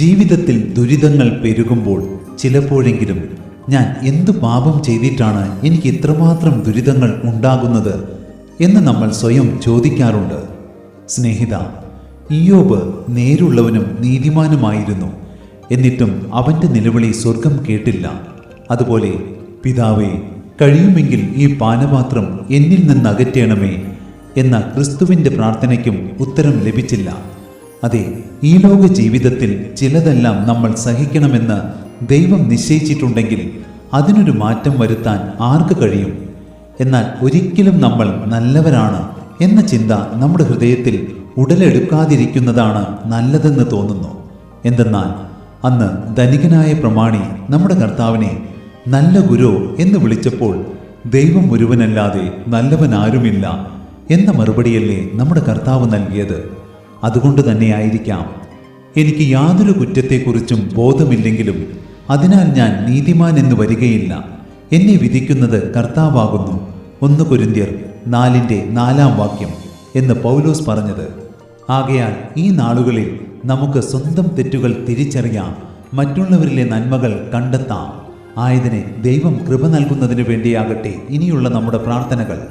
ജീവിതത്തിൽ ദുരിതങ്ങൾ പെരുകുമ്പോൾ ചിലപ്പോഴെങ്കിലും ഞാൻ എന്തു പാപം ചെയ്തിട്ടാണ് എനിക്ക് ഇത്രമാത്രം ദുരിതങ്ങൾ ഉണ്ടാകുന്നത് എന്ന് നമ്മൾ സ്വയം ചോദിക്കാറുണ്ട്. സ്നേഹിത ഇയോബ് നേരുള്ളവനും നീതിമാനുമായിരുന്നു. എന്നിട്ടും അവന്റെ നിലവിളി സ്വർഗം കേട്ടില്ല. അതുപോലെ പിതാവേ കഴിയുമെങ്കിൽ ഈ പാനപാത്രം എന്നിൽ നിന്ന് അകറ്റണമേ എന്ന ക്രിസ്തുവിന്റെ പ്രാർത്ഥനയ്ക്കും ഉത്തരം ലഭിച്ചില്ല. അതെ ഈ ലോക ജീവിതത്തിൽ ചിലതെല്ലാം നമ്മൾ സഹിക്കണമെന്ന് ദൈവം നിശ്ചയിച്ചിട്ടുണ്ടെങ്കിൽ അതിനൊരു മാറ്റം വരുത്താൻ ആർക്ക് കഴിയും? എന്നാൽ ഒരിക്കലും നമ്മൾ നല്ലവരാണ് എന്ന ചിന്ത നമ്മുടെ ഹൃദയത്തിൽ ഉടലെടുക്കാതിരിക്കുന്നതാണ് നല്ലതെന്ന് തോന്നുന്നു. എന്തെന്നാൽ അന്ന് ധനികനായ പ്രമാണി നമ്മുടെ കർത്താവിനെ നല്ല ഗുരു എന്ന് വിളിച്ചപ്പോൾ ദൈവം ഒരുവനല്ലാതെ നല്ലവനാരുമില്ല എന്ന മറുപടിയല്ലേ നമ്മുടെ കർത്താവ് നൽകിയത്. അതുകൊണ്ട് തന്നെയായിരിക്കാം. എനിക്ക് യാതൊരു കുറ്റത്തെക്കുറിച്ചും ബോധമില്ലെങ്കിലും അതിനാൽ ഞാൻ നീതിമാൻ എന്ന് വരികയില്ല. എന്നെ വിധിക്കുന്നത് കർത്താവാകുന്നു. ഒന്ന് കുരിന്തിയർ നാലിന്റെ നാലാം വാക്യം എന്ന് പൗലോസ് പറഞ്ഞത്. ആകയാൽ ഈ നാളുകളിൽ നമുക്ക് സ്വന്തം തെറ്റുകൾ തിരിച്ചറിയാം. മറ്റുള്ളവരിലെ നന്മകൾ കണ്ടെത്താം. ആയതിനെ ദൈവം കൃപ നൽകുന്നതിന് വേണ്ടിയാകട്ടെ ഇനിയുള്ള നമ്മുടെ പ്രാർത്ഥനകൾ.